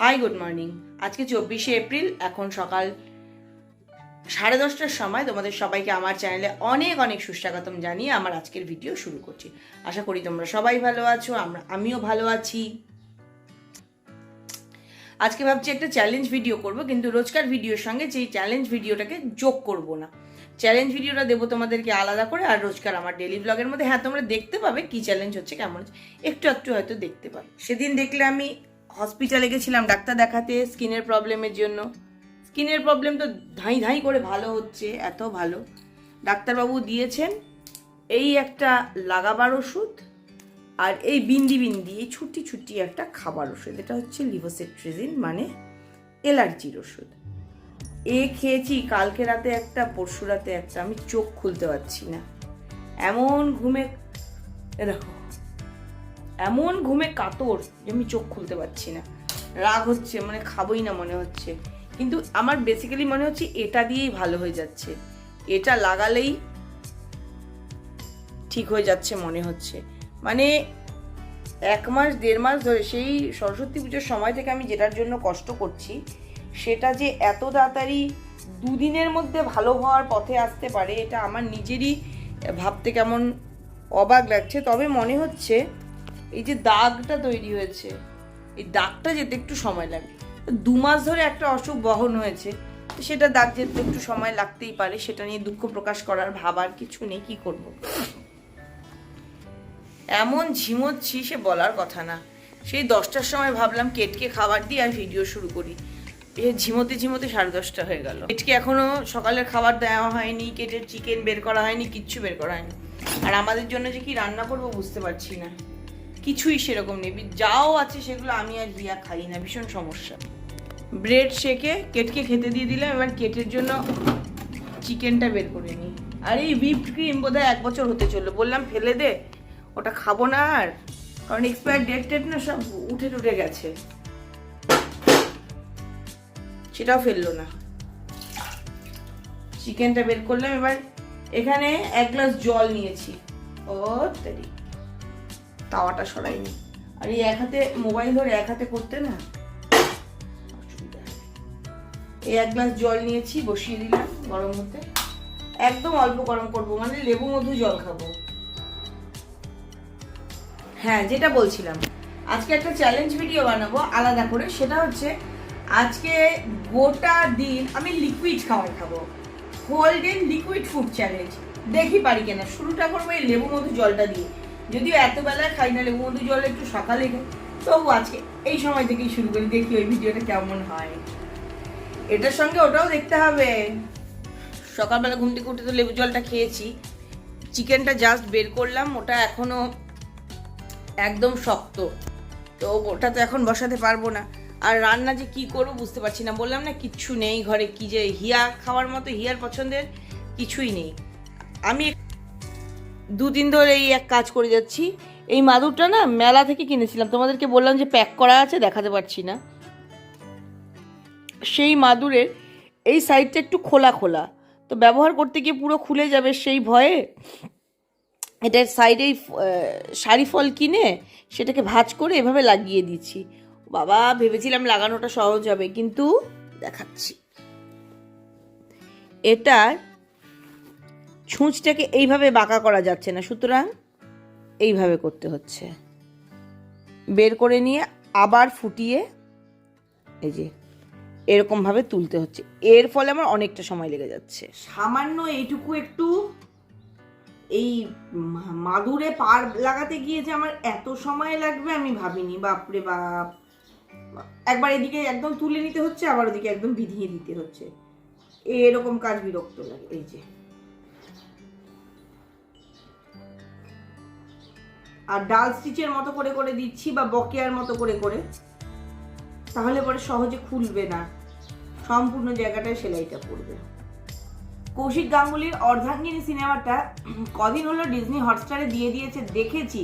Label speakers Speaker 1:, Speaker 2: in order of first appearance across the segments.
Speaker 1: Hi good morning আজকে চব্বিশে April, এখন সকাল সাড়ে দশটার সময়। তোমাদের সবাইকে আমার চ্যানেলে অনেক অনেক সুস্বাগতম জানিয়ে আমার আজকের ভিডিও শুরু করছি। আশা করি তোমরা সবাই ভালো আছো, আমরা আমিও ভালো আছি। আজকে ভাবছি একটা চ্যালেঞ্জ ভিডিও করব, কিন্তু রোজকার ভিডিওর সঙ্গে যেই চ্যালেঞ্জ ভিডিওটাকে যোগ করব না। চ্যালেঞ্জ ভিডিওটা দেবো তোমাদেরকে আলাদা করে, আর রোজকার আমার ডেলি ব্লগের মধ্যে। হ্যাঁ তোমরা দেখতে পাবে কি চ্যালেঞ্জ হচ্ছে, কেমন হচ্ছে। একটু একটু হয়তো দেখতে পাবে। সেদিন দেখলে আমি হসপিটালে গেছিলাম, ডাক্তার দেখাতে, স্কিনের প্রবলেমের জন্য। স্কিনের প্রবলেম তো ধাই ধাই করে ভালো হচ্ছে, এত ভালো। ডাক্তারবাবু দিয়েছেন এই একটা লাগাবার ওষুধ আর এই বিন্দি বিন্দি, এই ছুটি ছুটি একটা খাবার ওষুধ। এটা হচ্ছে লিভোসেট্রিজিন মানে এলার্জির ওষুধ। এ খেয়েছি, কালকে রাতে একটা, পরশু রাতে একটা, আমি চোখ খুলতে পারছি না। এমন ঘুমে দেখো এমন ঘুমে কাতর যে আমি চোখ খুলতে পারছি না। রাগ হচ্ছে মানে খাবোই না মনে হচ্ছে। কিন্তু আমার বেসিক্যালি মনে হচ্ছে এটা দিয়েই ভালো হয়ে যাচ্ছে। এটা লাগালেই ঠিক হয়ে যাচ্ছে মনে হচ্ছে। মানে এক মাস, দেড় মাস ধরে সেই সরস্বতী পুজোর সময় থেকে আমি যেটার জন্য কষ্ট করছি, সেটা যে এত তাড়াতাড়ি দুদিনের মধ্যে ভালো হওয়ার পথে আসতে পারে, এটা আমার নিজেরই ভাবতে কেমন অবাক লাগছে। তবে মনে হচ্ছে এই যে দাগটা তৈরি হয়েছে, এই দাগটা যেতে একটু সময় লাগে। দু মাস ধরে একটা অসুখ বহন হয়েছে, তো সেটা দাগ যেতে একটু সময় লাগতেই পারে, সেটা নিয়ে দুঃখ প্রকাশ করার ভাবার কিছু নেই, কি করব? এমন ঝিমোচ্ছি সে বলার কথা না। সেই দশটার সময় ভাবলাম কেটকে খাবার দিই আর ভিডিও শুরু করি। এ ঝিমোতে ঝিমোতে সাড়ে দশটা হয়ে গেল। কেটকে এখনও সকালের খাবার দেওয়া হয়নি কেটের চিকেন বের করা হয়নি, কিচ্ছু বের করা হয়নি। আর আমাদের জন্য যে কি রান্না করব বুঝতে পারছি না। কিছুই সেরকম নেই। যাও আছে সেগুলো আমি আর হিয়া খাই না, ভীষণ সমস্যা। ব্রেড শেকে, কেটকে খেতে দিয়ে দিলাম, এবার কেটের জন্য চিকেনটা বের করে নিই। আর এই হুইপ ক্রিম বোধহয় এক বছর হতে চলল, বললাম ফেলে দে, ওটা খাব না আর। কারণ এক্সপায়ার ডেট টেট না সব উঠে টুটে গেছে। সেটাও ফেলল না। চিকেনটা বের করলাম, এবার এখানে এক গ্লাস জল নিয়েছি। ও, তারি। তাওয়াটা সরাইনি। আর এই এক হাতে মোবাইল ধরে এক হাতে করতে না এই এক গ্লাস জল নিয়েছি, বসিয়ে দিলাম গরম হতে। একদম অল্প গরম করব মানে লেবু মধু জল খাব। হ্যাঁ যেটা বলছিলাম, আজকে একটা চ্যালেঞ্জ ভিডিও বানাবো আলাদা করে। সেটা হচ্ছে, আজকে গোটা দিন আমি লিকুইড খাবার খাব। হোল্ডেন লিকুইড ফুড চ্যালেঞ্জ দেখি পারি কিনা। শুরুটা করব এই লেবু মধু জলটা দিয়ে। যদিও এত বেলায় খাই না লেবু মধু জল একটু সকালে খাই। তবু আজকে এই সময় থেকেই শুরু করি, দেখি ওই ভিডিওটা কেমন হয়। এটার সঙ্গে ওটাও দেখতে হবে। সকালবেলা ঘুম থেকে উঠে তো লেবু জলটা খেয়েছি। চিকেনটা জাস্ট বের করলাম, ওটা এখনও একদম শক্ত। তো ওটা তো এখন বসাতে পারব না। আর রান্না যে কি করব বুঝতে পারছি না। বললাম না, কিচ্ছু নেই ঘরে, কি যে হিয়া খাওয়ার মতো হিয়ার পছন্দের কিছুই নেই। আমি দুদিন ধরে এই এক কাজ করে যাচ্ছি। এই মাদুরটা না মেলা থেকে কিনেছিলাম। তোমাদেরকে বললাম যে প্যাক করা আছে, দেখাতে পারছি না। সেই মাদুরের এই সাইডটা একটু খোলা খোলা। তো ব্যবহার করতে গিয়ে পুরো খুলে যাবে সেই ভয়ে। এটার সাইডেই শাড়ি ফল কিনে সেটাকে ভাঁজ করে এভাবে লাগিয়ে দিচ্ছি। বাবা, ভেবেছিলাম লাগানোটা সহজ হবে, কিন্তু দেখাচ্ছি। এটার ছুঁচটাকে এইভাবে বাঁকা করা যাচ্ছে না, সুতরাং এইভাবে করতে হচ্ছে। বের করে নিয়ে আবার ফুটিয়ে এই যে এরকমভাবে তুলতে হচ্ছে। এর ফলে আমার অনেকটা সময় লেগে যাচ্ছে। সামান্য এইটুকু একটু এই মাদুরে পার লাগাতে গিয়ে যে আমার এত সময় লাগবে আমি ভাবিনি। বাপরে বাপ। একবার এদিকে একদম তুলে নিতে হচ্ছে, আবার ওদিকে একদম বিধিয়ে দিতে হচ্ছে। এরকম কাজ বিরক্ত লাগে, এই যে। আর ডাল স্টিচের মতো করে করে দিচ্ছি বা বকেয়ার মতো করে করে, তাহলে পরে সহজে খুলবে না। সম্পূর্ণ জায়গাটায় সেলাইটা পড়বে। কৌশিক গাঙ্গুলির অর্ধাঙ্গিনী সিনেমাটা কদিন হলো ডিজনি হটস্টারে দিয়ে দিয়েছে, দেখেছি,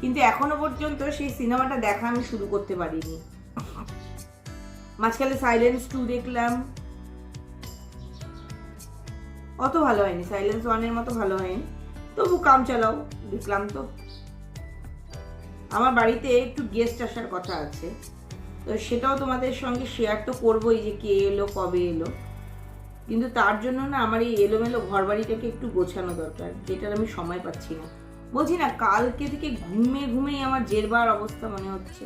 Speaker 1: কিন্তু এখনও পর্যন্ত সেই সিনেমাটা দেখা আমি শুরু করতে পারিনি। মাঝখানে সাইলেন্স টু দেখলাম। অত ভালো হয়নি সাইলেন্স ওয়ানের মতো ভালো হয়নি। তবু কাম চালাও, দেখলাম তো। আমার বাড়িতে একটু গেস্ট আসার কথা আছে। তো সেটাও তোমাদের সঙ্গে শেয়ার তো করবোই যে কে এলো কবে এলো। কিন্তু তার জন্য না আমার এই এলোমেলো ঘর বাড়িটাকে একটু গোছানো দরকার যেটার আমি সময় পাচ্ছি না। বলছি না কালকে থেকে ঘুমে ঘুমেই আমার জেরবার অবস্থা মনে হচ্ছে।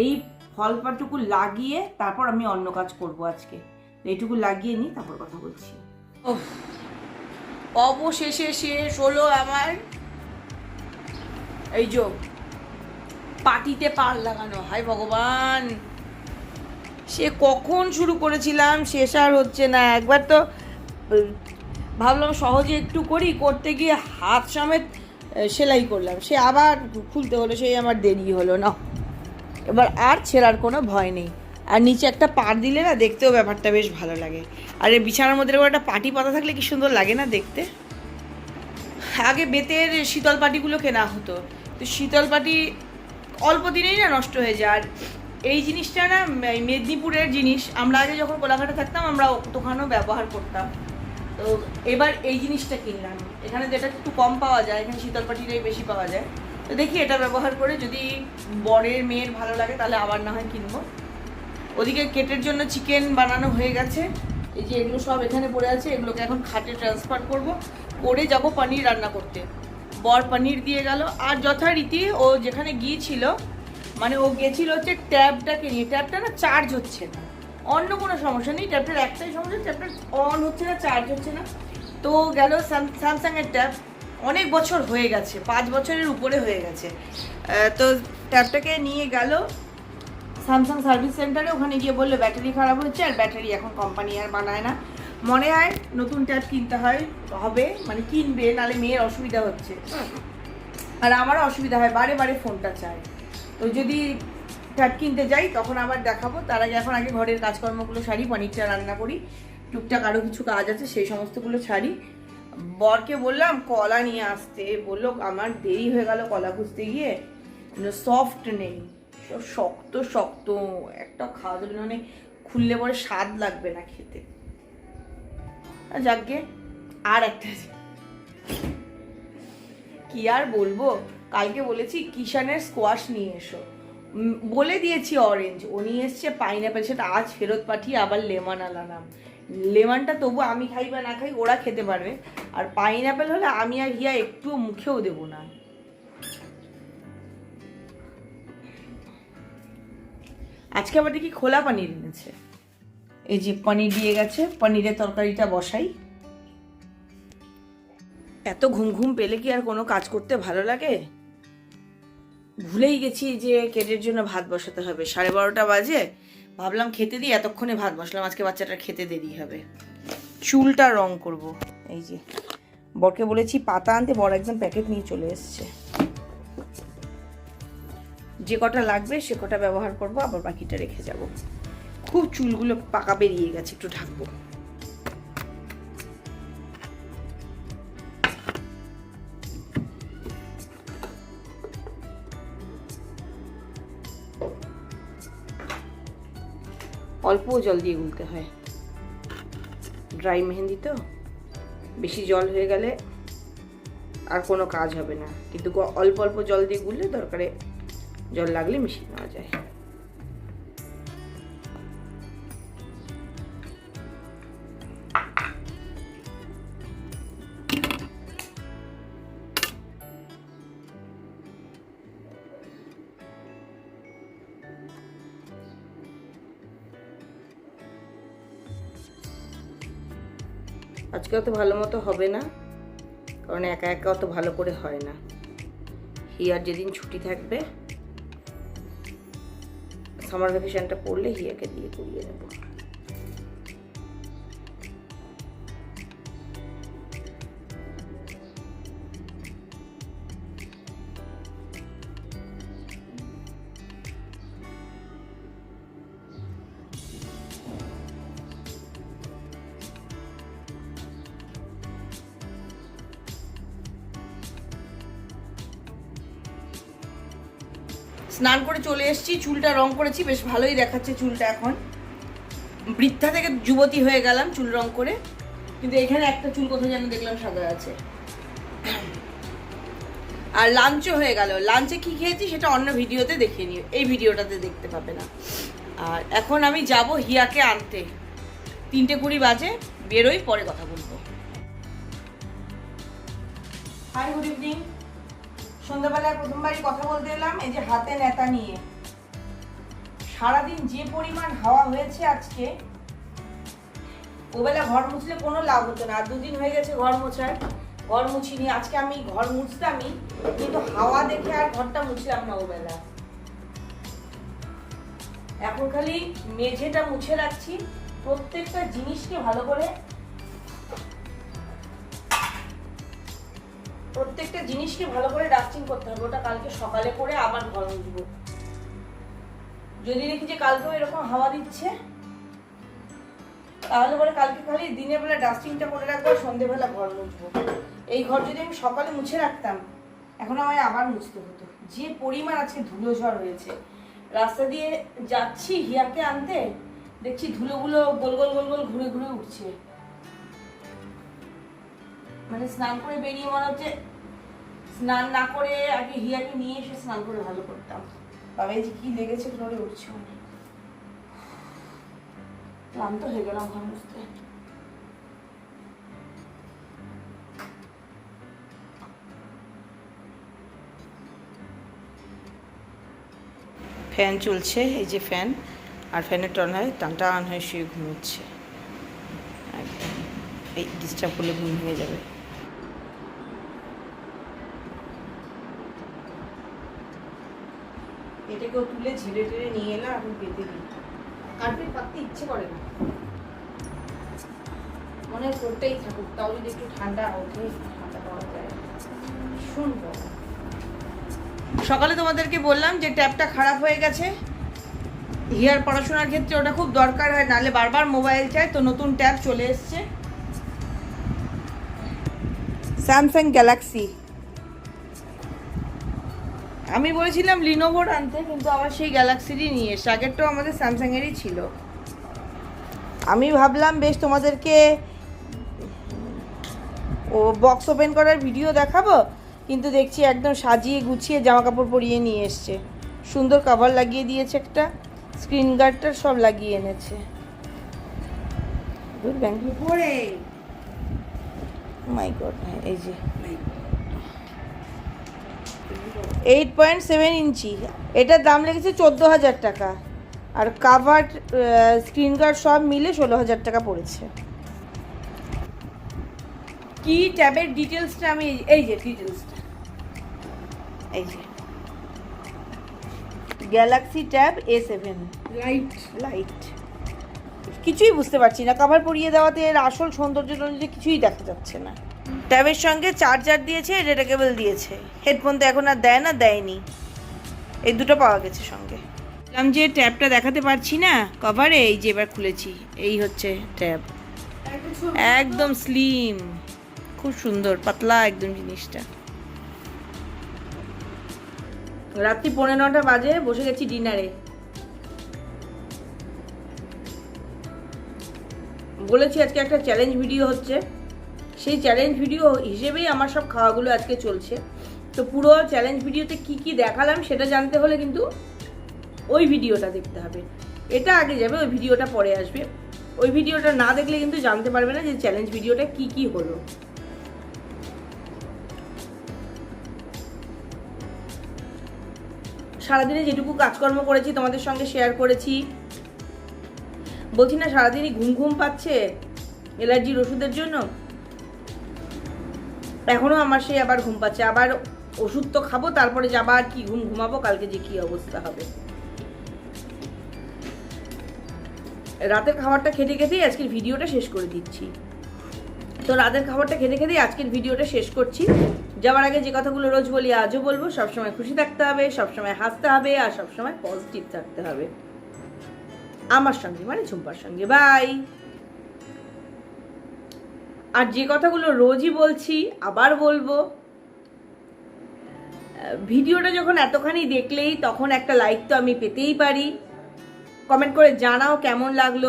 Speaker 1: এই ফলপাটুকু লাগিয়ে তারপর আমি অন্য কাজ করব আজকে। এইটুকু লাগিয়ে নিই তারপর কথা বলছি। অবশেষে শেষ হলো আমার। এই যে পাটিতে পার লাগানো, হায় ভগবান। সে কখন শুরু করেছিলাম, শেষ আর হচ্ছে না। একবার তো ভাবলাম সহজে একটু করি, করতে গিয়ে হাত সমেত সেলাই করলাম। সে আবার খুলতে হলো, সেই আমার দেরি হলো না। এবার আর ছেঁড়ার কোনো ভয় নেই। আর নিচে একটা পার দিলে না, দেখতেও ব্যাপারটা বেশ ভালো লাগে। আর এই বিছানার মধ্যে একটা পাটি পাতা থাকলে কি সুন্দর লাগে না দেখতে? আগে বেতের শীতল পাটিগুলো কেনা হতো। তো শীতল পাটি অল্প দিনেই না নষ্ট হয়ে যায়। আর এই জিনিসটা না মেদিনীপুরের জিনিস, আমরা আগে যখন কোলাঘাটে থাকতাম, আমরা দোকানেও ব্যবহার করতাম। তো এবার এই জিনিসটা কিনলাম। এখানে যেটা একটু কম পাওয়া যায়, এখানে শীতল পাটিটাই বেশি পাওয়া যায়। তো দেখি এটা ব্যবহার করে যদি বরের, মেয়ের ভালো লাগে, তাহলে আবার না হয় কিনবো। ওদিকে কেটের জন্য চিকেন বানানো হয়ে গেছে। এই যে এগুলো সব এখানে পড়ে আছে, এগুলোকে এখন খাটে ট্রান্সফার করব। করে যাব পনির রান্না করতে। বর পনির দিয়ে গেল। আর যথারীতি ও যেখানে গিয়েছিল মানে ও গেছিল হচ্ছে ট্যাবটাকে নিয়ে। ট্যাবটা না চার্জ হচ্ছে না। অন্য কোনো সমস্যা নেই। ট্যাবটার একটাই সমস্যা ট্যাবটা অন হচ্ছে না চার্জ হচ্ছে না। তো গেল স্যামসাংয়ের ট্যাব অনেক বছর হয়ে গেছে, পাঁচ বছরের উপরে হয়ে গেছে। তো ট্যাবটাকে নিয়ে গেল। স্যামসাং সার্ভিস সেন্টারে ওখানে গিয়ে বলল, ব্যাটারি খারাপ হচ্ছে আর ব্যাটারি এখন কোম্পানি আর বানায় না। মনে হয় নতুন ট্যাব কিনতে হয় হবে মানে কিনবে নালে মেয়ের অসুবিধা হচ্ছে। আর আমারও অসুবিধা হয় বারে বারে ফোনটা চাই তো যদি ট্যাব কিনতে যাই তখন আবার দেখাবো। তার আগে এখন আগে ঘরের কাজকর্মগুলো সারি পনিরটা রান্না করি। টুকটাক আরও কিছু কাজ আছে সেই সমস্তগুলো ছাড়ি বরকে বললাম কলা নিয়ে আসতে। বলল আমার দেরি হয়ে গেল কলা খুঁজতে গিয়ে। সফট নেই। শক্ত শক্ত। একটা খাওয়া না, মানে খুললে পরে স্বাদ লাগবে না খেতে। যাকগে আর একটা। কি আর বলব? কালকে বলেছি কিষানের স্কোয়াশ নিয়ে এসো। বলে দিয়েছি অরেঞ্জ ও নিয়ে এসছে পাইনাপেল সেটা আজ ফেরত পাঠিয়ে আবার লেমন আলানাম লেমনটা তবু আমি খাই বা না খাই, ওরা খেতে পারবে। আর পাইনাপেল হলে আমি আর হিয়া একটুও মুখেও দেবো না। আজকে আবার দেখি খোলা পানি এনেছে। এই যে পনির দিয়ে গেছে, পনিরের তরকারিটা বসাই। এত ঘুম ঘুম পেলে কি আর কোনো কাজ করতে ভালো লাগে? ভুলেই গেছি যে কেটের জন্য ভাত বসাতে হবে। সাড়ে বারোটা বাজে, ভাবলাম খেতে দিই, এতক্ষণে ভাত বসলাম, আজকে বাচ্চাটার খেতে দেরি হবে। চুলটা রং করব। এই যে, বরকে বলেছি পাতা আনতে বড় একজন প্যাকেট নিয়ে চলে এসছে। যে কটা লাগবে সে কটা ব্যবহার করব, আবার বাকিটা রেখে যাব। খুব চুলগুলো পাকা বেরিয়ে গেছে, একটু ঢাকবো। অল্প জল দিয়ে গুলতে হয়। ড্রাই মেহেন্দি তো? বেশি জল হয়ে গেলে আর কোনো কাজ হবে না। কিন্তু অল্প অল্প জল দিয়ে গুললে দরকারে জল লাগলে মিশিয়ে নেওয়া যায়। আজকে অত ভালো মতো হবে না, কারণ একা একা অত ভালো করে হয় না। হিয়ার যেদিন ছুটি থাকবে সামার ভ্যাকেশনটা পড়লে হিয়াকে দিয়ে করিয়ে নেব। স্নান করে চলে এসেছি, চুলটা রং করেছি, বেশ ভালোই দেখাচ্ছে চুলটা এখন। বৃদ্ধা থেকে যুবতী হয়ে গেলাম চুল রং করে, কিন্তু এখানে একটা চুল কোথায় যেন দেখলাম সাদা আছে। আর লাঞ্চও হয়ে গেল। লাঞ্চে কি খেয়েছি সেটা অন্য ভিডিওতে দেখে নিও, এই ভিডিওটাতে দেখতে পাবে না। আর এখন আমি যাব হিয়াকে আনতে। তিনটে কুড়ি বাজে, বেরোই, পরে কথা বলব। হাই গুড ইভিনিং সন্ধ্যাবেলায় প্রথমবারই কথা বলতে এলাম, এই যে হাতে নেতা নিয়ে। সারাদিন যে পরিমাণ হাওয়া হয়েছে আজকে, ওবেলা ঘর মুছলে কোনো লাভ হতো না। আর দুদিন হয়ে গেছে ঘর মোছার। ঘর মুছিনি, আজকে আমি ঘর মুছতামই, কিন্তু হাওয়া দেখে আর ঘরটা মুছলাম না ওবেলা। এখন খালি মেঝেটা মুছে রাখছি। প্রত্যেকটা জিনিসকে ভালো করে প্রত্যেকটা জিনিসকে ভালো করে ডাস্টিং করতে হবে। ওটা কালকে সকালে করে আবার গরম মুছবো। যদি দেখি যে কালকেও এরকম হাওয়া দিচ্ছে, তাহলে পরে কালকে খালি দিনের বেলা ডাস্টিংটা করে রাখব সন্ধেবেলা ঘর মুছবো। এই ঘর যদি আমি সকালে মুছে রাখতাম, এখন আমায় আবার মুছতে হতো। যে পরিমাণ আজকে ধুলো ঝড় হয়েছে। রাস্তা দিয়ে যাচ্ছি হিয়াকে আনতে, দেখছি ধুলোগুলো গোল গোল গোল গোল ঘুরে ঘুরে উঠছে। মানে স্নান করে বেরিয়ে মনে হচ্ছে স্নান না করে আগে হিয়াকে নিয়ে এসে স্নান করে ভালো করতাম। বাবা, এই যে কি লেগেছে নড়ে উঠছে ক্লান্ত হয়ে গেলাম ঘর মুছতে। ফ্যান চলছে, এই যে ফ্যান। আর ফ্যানের টন হয়, টান টান হয়ে শুয়ে ঘুমোচ্ছে। এই ডিস্টার্ব করলে ঘুম ভেঙে যাবে। এটাকেও তুলে ঝেড়ে টেড়ে নিয়ে এলাম এখন পেতে দিই। কার্পেট পাততে ইচ্ছে করে না। মনে হয় করতেই থাকুক তাও যদি একটু ঠান্ডা ওঠে ঠান্ডা পাওয়া যায়। ভীষণ সকালে তোমাদেরকে বললাম যে ট্যাপটা খারাপ হয়ে গেছে। হিয়ার পড়াশোনার ক্ষেত্রে ওটা খুব দরকার হয় নাহলে বারবার মোবাইল চাই তো নতুন ট্যাব চলে এসছে। Samsung Galaxy. আমি বলেছিলাম লিনোভোর আনতে কিন্তু আবার সেই গ্যালাক্সিরই নিয়ে এসে আগেরটাও আমাদের স্যামসাংয়েরই ছিল। আমি ভাবলাম বেশ তোমাদেরকে ও বক্স ওপেন করার ভিডিও দেখাবো। কিন্তু দেখছি একদম সাজিয়ে গুছিয়ে জামা কাপড় পরিয়ে নিয়ে এসছে। সুন্দর কাভার লাগিয়ে দিয়েছে একটা। স্ক্রিন গার্ডটার সব লাগিয়ে এনেছে। দূর ব্যাংক
Speaker 2: পরে
Speaker 1: মাই গড এই যে। Eight point seven inch. এটার দাম লেগেছে চোদ্দ হাজার টাকা। আর কাভার স্ক্রিন গার্ড সব মিলে ষোলো হাজার টাকা পড়েছে। কি ট্যাবের ডিটেলসটা আমি এই যে ডিটেলসটা এই যে। Galaxy tab A seven
Speaker 2: lite
Speaker 1: lite কিছুই বুঝতে পারছি না। কাভার পরিয়ে দেওয়াতে এর আসল সৌন্দর্য কিছুই দেখা যাচ্ছে না। ট্যাবের সঙ্গে চার্জার দিয়েছে ডেটা কেবল দিয়েছে। হেডফোন তো এখন আর দেয় না, দেয়নি। এই দুটো পাওয়া গেছে সঙ্গে। বললাম যে ট্যাবটা দেখাতে পারছি না, কভারে, এই যে এবার খুলেছি, এই হচ্ছে ট্যাব। একদম স্লিম খুব সুন্দর, পাতলা একদম জিনিসটা। রাত্রি পৌনে নটা বাজে, বসে গেছি ডিনারে। বলেছি আজকে একটা চ্যালেঞ্জ ভিডিও হচ্ছে। সেই চ্যালেঞ্জ ভিডিও হিসেবেই আমার সব খাওয়াগুলো আজকে চলছে। তো পুরো চ্যালেঞ্জ ভিডিওতে কি কি দেখালাম সেটা জানতে হলে কিন্তু ওই ভিডিওটা দেখতে হবে। এটা আগে যাবে, ওই ভিডিওটা পরে আসবে। ওই ভিডিওটা না দেখলে কিন্তু জানতে পারবে না যে চ্যালেঞ্জ ভিডিওটা কি কি হলো। সারাদিনে যেটুকু কাজকর্ম করেছি তোমাদের সঙ্গে শেয়ার করেছি। বলছি না সারাদিনই ঘুম ঘুম পাচ্ছে? অ্যালার্জির ওষুধের জন্য? এখনও আমার সেই আবার ঘুম পাচ্ছে। আবার ওষুধ তো খাব, তারপরে যে আবার কি ঘুম ঘুমাবো, কালকে যে কি অবস্থা হবে। রাতের খাবারটা খেতে খেতেই আজকের ভিডিওটা শেষ করে দিচ্ছি। তো রাতের খাবারটা খেতে খেতেই আজকের ভিডিওটা শেষ করছি। যাওয়ার আগে যে কথাগুলো রোজ বলি, আজও বলব, সবসময় খুশি থাকতে হবে, সবসময় হাসতে হবে, আর সবসময় পজিটিভ থাকতে হবে। আমার সঙ্গে মানে ঝুম্পার সঙ্গে। বাই আর যে কথাগুলো রোজই বলছি, আবার বলব। ভিডিওটা যখন এতখানি দেখলেই তখন একটা লাইক তো আমি পেতেই পারি। কমেন্ট করে জানাও কেমন লাগল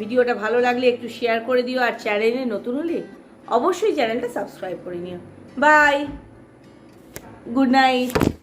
Speaker 1: ভিডিওটা ভালো লাগলে একটু শেয়ার করে দিও, আর চ্যানেলে নতুন হলে অবশ্যই চ্যানেলটা সাবস্ক্রাইব করে নিও। Bye good night